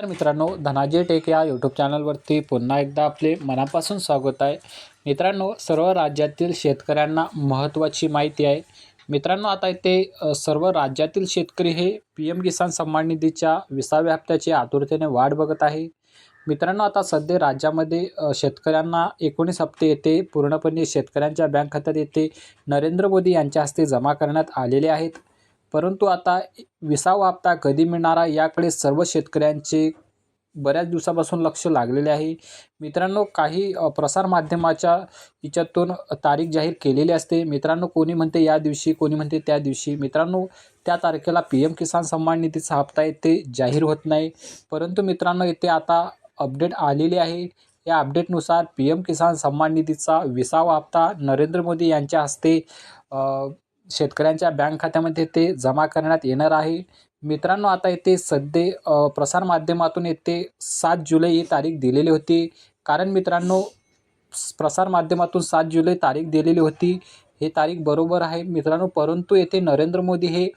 तर मित्रांनो धनाजी टेक या यूट्यूब चॅनलवरती पुन्हा एकदा आपले मनापासून स्वागत आहे. मित्रांनो सर्व राज्यातील शेतकऱ्यांना महत्त्वाची माहिती आहे. मित्रांनो आता इथे सर्व राज्यातील शेतकरी हे पी एम किसान सन्मान निधीच्या विसाव्या हप्त्याची आतुरतेने वाट बघत आहे. मित्रांनो आता सध्या राज्यामध्ये शेतकऱ्यांना एकोणीस हप्ते येते पूर्णपणे शेतकऱ्यांच्या बँक खात्यात येते नरेंद्र मोदी यांच्या हस्ते जमा करण्यात आलेले आहेत. परंतु आता विसावा हप्ता कधी मिळणारा याकडे सर्व शेतकऱ्यांचे बऱ्याच दिवसापासून लक्ष लागलेले आहे. मित्रांनो काही प्रसारमाध्यमाच्या याच्यातून तारीख जाहीर केलेली असते. मित्रांनो कोणी म्हणते या दिवशी कोणी म्हणते त्या दिवशी. मित्रांनो त्या तारखेला पी एम किसान सन्मान निधीचा हप्ता येथे जाहीर होत नाही. परंतु मित्रांनो येथे आता अपडेट आलेली आहे. या अपडेटनुसार पी एम किसान सन्मान निधीचा विसावा हप्ता नरेंद्र मोदी यांच्या हस्ते शेतकऱ्यांच्या बँक खात्यामध्ये ते जमा करण्यात येणार आहे. मित्रांनो आता येथे सध्या प्रसारमाध्यमातून येथे सात जुलै ही तारीख दिलेली होती. कारण मित्रांनो प्रसारमाध्यमातून सात जुलै तारीख दिलेली होती. हे तारीख बरोबर आहे. मित्रांनो परंतु येथे नरेंद्र मोदी हे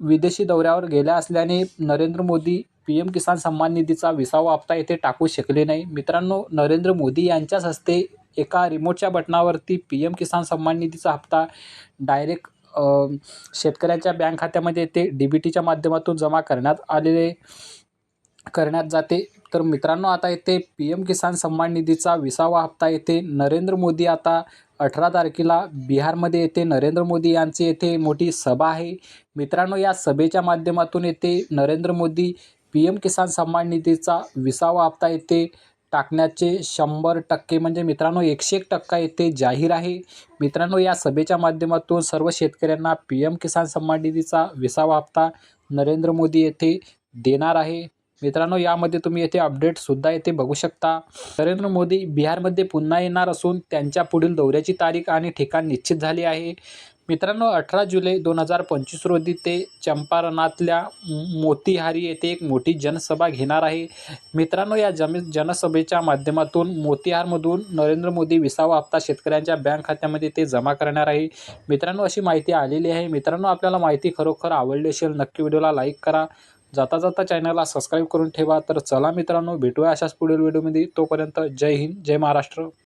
विदेशी दौऱ्यावर गेल्या असल्याने नरेंद्र मोदी पी एम किसान सन्मान निधीचा विसावा हप्ता येथे टाकू शकले नाही. मित्रांनो नरेंद्र मोदी यांच्याच हस्ते एका रिमोटच्या बटनावरती पी एम किसान सन्मान निधीचा हप्ता डायरेक्ट शेतकऱ्यांच्या बँक खात्यामध्ये ते डी बी टीच्या माध्यमातून जमा करण्यात आलेले करण्यात जाते. तर मित्रांनो आता येथे पी एम किसान सन्मान निधीचा विसावा हप्ता येथे नरेंद्र मोदी आता अठरा तारखेला बिहारमध्ये येथे नरेंद्र मोदी यांची येथे मोठी सभा आहे. मित्रांनो या सभेच्या माध्यमातून येथे नरेंद्र मोदी पी एम किसान सन्मान निधीचा विसावा हप्ता येथे टाकण्याचे शंभर टक्के म्हणजे मित्रांनो एकशे एक टक्का येथे जाहीर आहे. मित्रांनो या सभेच्या माध्यमातून सर्व शेतकऱ्यांना पी एम किसान सन्मान निधीचा विसावा हप्ता नरेंद्र मोदी येथे देणार आहे. मित्रांनो यामध्ये तुम्ही येथे अपडेटसुद्धा येथे बघू शकता. नरेंद्र मोदी बिहारमध्ये पुन्हा येणार असून त्यांच्या पुढील दौऱ्याची तारीख आणि ठिकाण निश्चित झाले आहे. मित्रांनो अठरा जुलै दोन हजार पंचवीस रोजी ते चंपारणातल्या मोतीहारी येथे एक मोठी जनसभा घेणार आहे. मित्रांनो या जम जनसभेच्या माध्यमातून मोतीहारमधून नरेंद्र मोदी विसावा हप्ता शेतकऱ्यांच्या बँक खात्यामध्ये ते जमा करणार आहे. मित्रांनो अशी माहिती आलेली आहे. मित्रांनो आपल्याला माहिती खरोखर आवडली असेल नक्की व्हिडिओला लाईक करा. जाता जाता चॅनलला सबस्क्राईब करून ठेवा. तर चला मित्रांनो भेटूया अशाच पुढील व्हिडिओमध्ये. तोपर्यंत जय हिंद जय महाराष्ट्र.